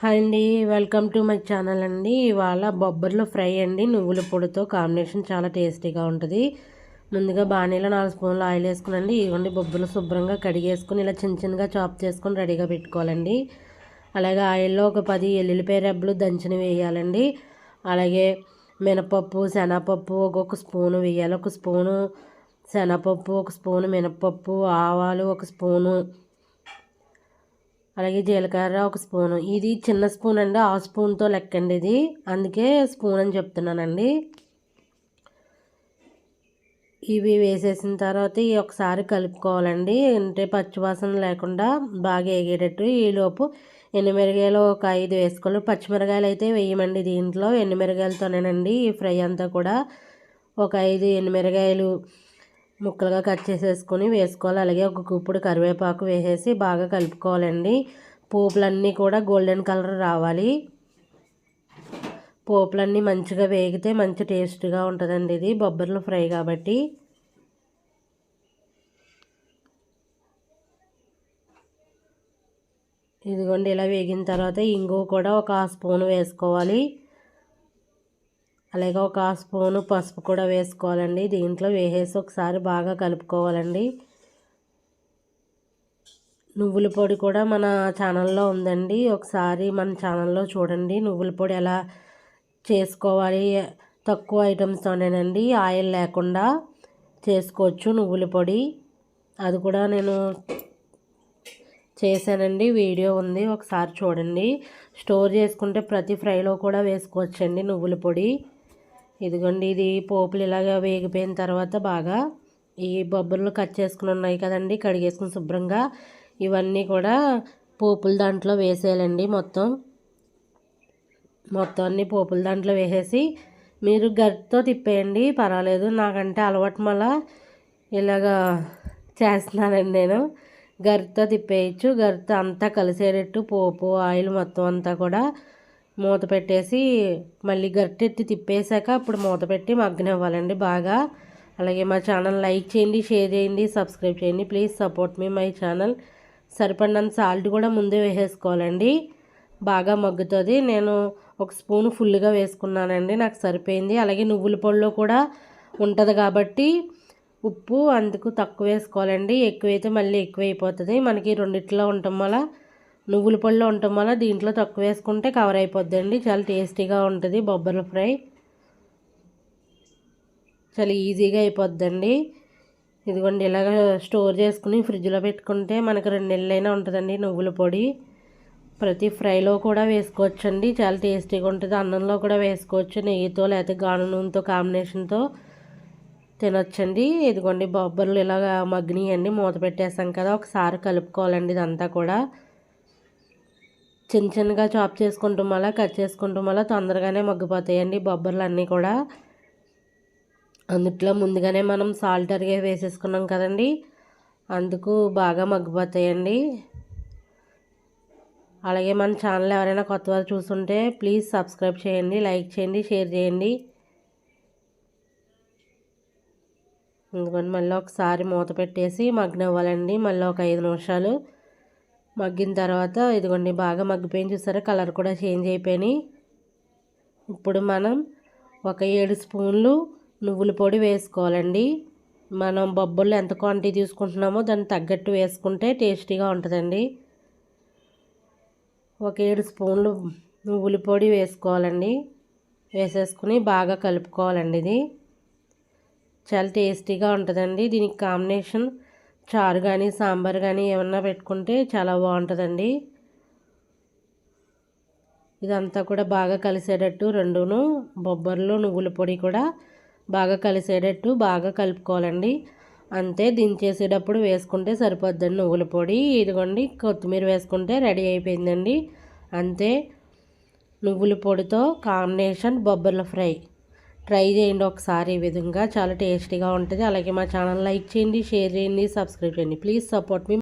Hi అండి welcome to my channel అండి. ఇవాళ బొబ్బర్లు ఫ్రై అండి. నువ్వుల పొడితో కాంబినేషన్ చాలా టేస్టీగా ఉంటుంది. ముందుగా బాణీలో నాలుగు స్పూన్లు ఆయిల్ వేసుకునండి. ఇవ్వండి బొబ్బర్లు శుభ్రంగా కడిగేసుకుని ఇలా చిన్న చిన్నగా చాప్ చేసుకొని రెడీగా పెట్టుకోవాలండి. అలాగే ఆయిల్లో ఒక పది ఎల్లుల్లిపాయ రెబ్బలు దంచిన వేయాలండి. అలాగే మినపప్పు శనగపప్పు ఒక్కొక్క స్పూను వేయాలి. ఒక స్పూను శనగపప్పు ఒక స్పూను మినపప్పు ఆవాలు ఒక స్పూను అలాగే జీలకర్ర ఒక స్పూను. ఇది చిన్న స్పూన్ అండి ఆ స్పూన్తో లెక్కండి ఇది. అందుకే స్పూన్ అని చెప్తున్నానండి. ఇవి వేసేసిన తర్వాత ఈ ఒకసారి కలుపుకోవాలండి. అంటే పచ్చివాసన లేకుండా బాగా ఎగేటట్టు ఈలోపు ఎండుమిరగాయలు ఒక ఐదు వేసుకోవాలి. పచ్చిమిరకాయలు అయితే వేయమండి దీంట్లో. ఎండుమిరగాయలతోనేనండి ఈ ఫ్రై అంతా కూడా. ఒక ఐదు ఎండుమిరగాయలు ముక్కలుగా కట్ చేసేసుకొని వేసుకోవాలి. అలాగే ఒక గుప్పుడు కరివేపాకు వేసేసి బాగా కలుపుకోవాలండి. పోపులన్నీ కూడా గోల్డెన్ కలర్ రావాలి. పోపులన్నీ మంచిగా వేగితే మంచి టేస్ట్గా ఉంటుందండి ఇది. బొబ్బర్లు ఫ్రై కాబట్టి. ఇదిగోండి ఇలా వేగిన తర్వాత ఇంగువ కూడా ఒక స్పూన్ వేసుకోవాలి. అలాగే ఒక స్పూను పసుపు కూడా వేసుకోవాలండి. దీంట్లో వేసేసి ఒకసారి బాగా కలుపుకోవాలండి. నువ్వుల పొడి కూడా మన ఛానల్లో ఉందండి. ఒకసారి మన ఛానల్లో చూడండి. నువ్వుల పొడి ఎలా చేసుకోవాలి? తక్కువ ఐటమ్స్తోనేనండి. ఆయిల్ లేకుండా చేసుకోవచ్చు నువ్వుల పొడి. అది కూడా నేను చేశానండి. వీడియో ఉంది. ఒకసారి చూడండి. స్టోర్ చేసుకుంటే ప్రతి ఫ్రైలో కూడా వేసుకోవచ్చండి నువ్వుల పొడి. ఇదిగోండి ఇది పోపులు ఇలాగ వేగిపోయిన తర్వాత బాగా ఈ బొబ్బర్లు కట్ చేసుకుని ఉన్నాయి కదండి కడిగేసుకుని శుభ్రంగా ఇవన్నీ కూడా పోపుల దాంట్లో వేసేయాలండి మొత్తం. మొత్తం అన్ని పోపుల దాంట్లో వేసేసి మీరు గరిటతో తిప్పేయండి పర్వాలేదు. నాకంటే అలవాటు మళ్ళా ఇలాగా చేస్తున్నానండి నేను. గరిటతో తిప్పేయచ్చు. గరిట అంతా కలిసేటట్టు పోపు ఆయిల్ మొత్తం అంతా కూడా మూత పెట్టేసి మళ్ళీ గట్టెత్తి తిప్పేశాక అప్పుడు మూత పెట్టి మగ్గనివ్వాలండి బాగా. అలాగే మా ఛానల్ లైక్ చేయండి షేర్ చేయండి సబ్స్క్రైబ్ చేయండి. ప్లీజ్ సపోర్ట్ మీ మై ఛానల్. సరిపడినంత సాల్ట్ కూడా ముందే వేసేసుకోవాలండి. బాగా మగ్గుతుంది. నేను ఒక స్పూన్ ఫుల్గా వేసుకున్నానండి నాకు సరిపోయింది. అలాగే నువ్వుల పొడిలో కూడా ఉంటుంది కాబట్టి ఉప్పు అందుకు తక్కువ వేసుకోవాలండి. ఎక్కువైతే మళ్ళీ ఎక్కువ అయిపోతుంది మనకి రెండిట్లో ఉండటం వల్ల నువ్వుల పళ్ళు ఉండటం వల్ల దీంట్లో తక్కువ వేసుకుంటే కవర్ అయిపోద్దండి. చాలా టేస్టీగా ఉంటుంది బొబ్బర్ల ఫ్రై. చాలా ఈజీగా అయిపోద్దండి. ఇదిగోండి ఇలాగ స్టోర్ చేసుకుని ఫ్రిడ్జ్లో పెట్టుకుంటే మనకు రెండు నెలలైనా ఉంటుందండి నువ్వుల పొడి. ప్రతి ఫ్రైలో కూడా వేసుకోవచ్చండి. చాలా టేస్టీగా ఉంటుంది. అన్నంలో కూడా వేసుకోవచ్చు. నెయ్యితో లేకపోతే గాను నూనెతో కాంబినేషన్తో తినొచ్చండి. ఇదిగోండి బొబ్బర్లు ఇలాగ మగ్గినాయండి. మూత పెట్టేసాం కదా ఒకసారి కలుపుకోవాలండి ఇదంతా కూడా. చిన్న చిన్నగా చాప్ చేసుకుంటూ అలా కట్ చేసుకుంటాం మళ్ళీ తొందరగానే మగ్గిపోతాయండి బొబ్బర్లు అన్నీ కూడా. అందుట్లో ముందుగానే మనం సాల్ట్ అరిగే వేసేసుకున్నాం కదండి. అందుకు బాగా మగ్గిపోతాయండి. అలాగే మన ఛానల్ ఎవరైనా కొత్త వారు చూస్తుంటే ప్లీజ్ సబ్స్క్రైబ్ చేయండి లైక్ చేయండి షేర్ చేయండి. ఎందుకంటే మళ్ళీ ఒకసారి మూత పెట్టేసి మగ్నవ్వాలండి మళ్ళీ ఒక ఐదు నిమిషాలు. మగ్గిన తర్వాత ఇదిగోండి బాగా మగ్గిపోయింది చూసారా? కలర్ కూడా చేంజ్ అయిపోయినాయి. ఇప్పుడు మనం ఒక ఏడు స్పూన్లు నువ్వుల పొడి వేసుకోవాలండి. మనం బొబ్బర్లు ఎంత క్వాంటిటీ తీసుకుంటున్నామో దాన్ని తగ్గట్టు వేసుకుంటే టేస్టీగా ఉంటుందండి. ఒక ఏడు స్పూన్లు నువ్వుల పొడి వేసుకోవాలండి. వేసేసుకుని బాగా కలుపుకోవాలండి ఇది. చాలా టేస్టీగా ఉంటుందండి. దీనికి కాంబినేషన్ చారు కానీ సాంబార్ కానీ ఏమన్నా పెట్టుకుంటే చాలా బాగుంటుందండి. ఇదంతా కూడా బాగా కలిసేటట్టు రెండును బొబ్బర్లు నువ్వుల పొడి కూడా బాగా కలిసేటట్టు బాగా కలుపుకోవాలండి. అంతే దించేసేటప్పుడు వేసుకుంటే సరిపోద్దండి నువ్వుల పొడి. ఇదిగోండి కొత్తిమీర వేసుకుంటే రెడీ అయిపోయిందండి. అంతే నువ్వుల పొడితో కాంబినేషన్ బొబ్బర్ల ఫ్రై. ట్రై చేయండి ఒకసారి ఈ విధంగా. చాలా టేస్టీగా ఉంటుంది. అలాగే మా ఛానల్ లైక్ చేయండి షేర్ చేయండి సబ్స్క్రైబ్ చేయండి. Please support me